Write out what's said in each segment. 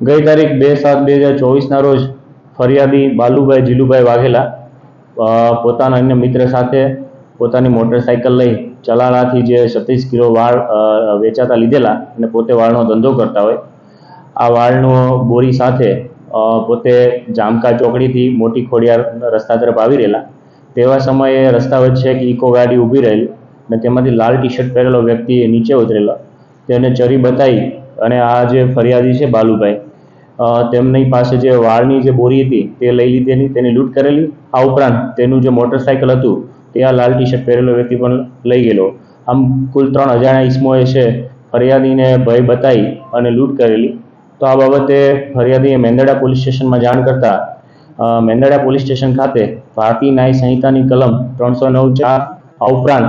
ગઈ તારીખ બે સાત બે હજાર ચોવીસના રોજ ફરિયાદી બાલુભાઈ જીલુભાઈ વાઘેલા પોતાના અન્ય મિત્ર સાથે પોતાની મોટરસાઇકલ લઈ ચલાળાથી જે સત્રીસ કિલો વાળ વેચાતા લીધેલા અને પોતે વાળનો ધંધો કરતા હોય. આ વાળનો બોરી સાથે પોતે જામકા ચોકડીથી મોટી ખોડિયાર રસ્તા તરફ આવી રહેલા. તેવા સમયે રસ્તા વચ્ચે એક ઇકો ગાડી ઊભી રહેલી અને તેમાંથી લાલ ટી શર્ટ પહેરેલો વ્યક્તિ નીચે ઉતરેલો. તેને ચરી બતાવી અને આ જે ફરિયાદી છે બાલુભાઈ તેમની પાસે જે વાળની જે બોરી હતી તે લઈ લીધેલી તેની લૂંટ કરેલી. આ ઉપરાંત તેનું જે મોટરસાઇકલ હતું તે આ લાલ ટી શર્ટ પહેરેલો વ્યક્તિ પણ લઈ ગયેલો. આમ કુલ ત્રણ અજાણ્યા ઈસમોએ છે ફરિયાદીને ભય બતાવી અને લૂંટ કરેલી. તો આ બાબતે ફરિયાદીએ મેંદરડા પોલીસ સ્ટેશનમાં જાણ કરતા મેંદડા પોલીસ સ્ટેશન ખાતે ભારતીય ન્યાય સંહિતાની કલમ ત્રણસો નવ ચાર આ ઉપરાંત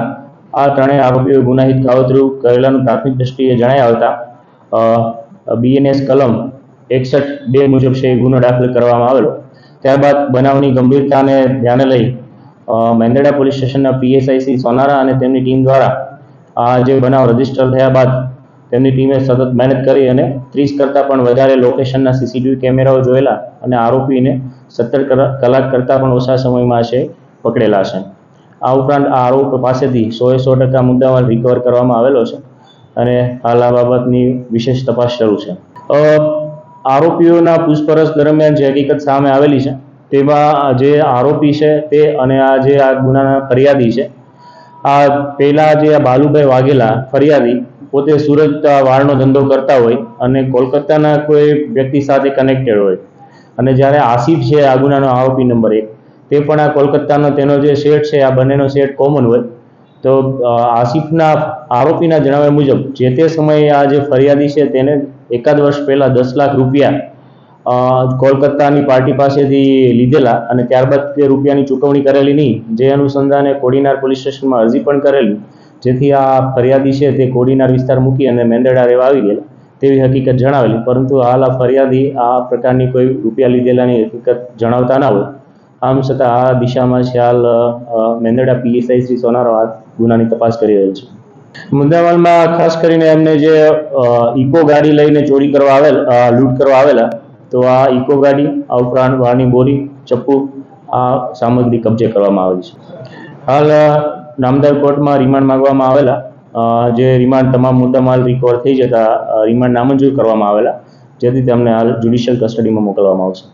આ ત્રણેય આરોપીઓ ગુનાહિત કાવતરું કરેલાનું પ્રાથમિક દ્રષ્ટિએ જણાવ્યા હતા. બીએનએસ કલમ એકસઠ બે મુજબ છે એ ગુનો દાખલ કરવામાં આવેલો. ત્યારબાદ બનાવની ગંભીરતાને ધ્યાને લઈ મેંદરડા પોલીસ સ્ટેશનના પીએસઆઈસી સોનારા અને તેમની ટીમ દ્વારા આ જે બનાવ રજિસ્ટર થયા બાદ તેમની ટીમે સતત મહેનત કરી અને ત્રીસ કરતાં પણ વધારે લોકેશનના સીસીટીવી કેમેરાઓ જોયેલા અને આરોપીને સત્તર કલાક કરતાં પણ ઓછા સમયમાં છે પકડેલા છે. આ ઉપરાંત આ આરોપ પાસેથી સોએ સો ટકા મુદ્દામાલ રિકવર કરવામાં આવેલો છે અને હાલ આ બાબતની વિશેષ તપાસ શરૂ છે. આરોપીઓના પૂછપરછ દરમિયાન જે હકીકત સામે આવેલી છે તેમાં જે આરોપી છે તે અને આ જે આ ગુનાના ફરિયાદી છે, આ પહેલા જે આ બાલુભાઈ વાઘેલા ફરિયાદી પોતે સુરત વાળનો ધંધો કરતા હોય અને કોલકાતાના કોઈ વ્યક્તિ સાથે કનેક્ટેડ હોય. અને જ્યારે આસિફ છે આ ગુનાનો આરોપી નંબર એક, તે પણ આ કોલકાતાનો તેનો જે શેઠ છે, આ બંનેનો શેઠ કોમન હોય. તો આસિફના આરોપીના જણાવ્યા મુજબ જે તે સમયે આ જે ફરિયાદી છે તેને એકાદ વર્ષ પહેલા દસ લાખ રૂપિયા કોલકાતાની પાર્ટી પાસેથી લીધેલા અને ત્યારબાદ તે રૂપિયાની ચૂકવણી કરેલી નહીં, જે અનુસંધાને કોડીનાર પોલીસ સ્ટેશનમાં અરજી પણ કરેલી. જેથી આ ફરિયાદી છે તે કોડીનાર વિસ્તાર મૂકી અને મેંદરડા રહેવા આવી ગયેલા. તેવી હકીકત જણાવેલી. પરંતુ હાલ આ ફરિયાદી આ પ્રકારની કોઈ રૂપિયા લીધેલાની હકીકત જણાવતા ના હોય. આમ છતાં આ દિશામાં હાલ મેંદરડા પીએસઆઈ શ્રી સોનારો આ ગુનાની તપાસ કરી રહેલ છે. મુદ્દામાલમાં ખાસ કરીને એમને જે ઇકો ગાડી લઈને ચોરી કરવા આવેલ લૂંટ કરવા આવેલા, તો આ ઇકો ગાડી, આ ઉપરાંત વાળની બોરી, ચપ્પુ, આ સામગ્રી કબજે કરવામાં આવેલી છે. હાલ નામદાર કોર્ટમાં રિમાન્ડ માંગવામાં આવેલા જે રિમાન્ડ તમામ મુદ્દામાલ રિકવર થઈ જતા રિમાન્ડ નામંજૂર કરવામાં આવેલા, જેથી તેમને હાલ જ્યુડિશિયલ કસ્ટડીમાં મોકલવામાં આવશે.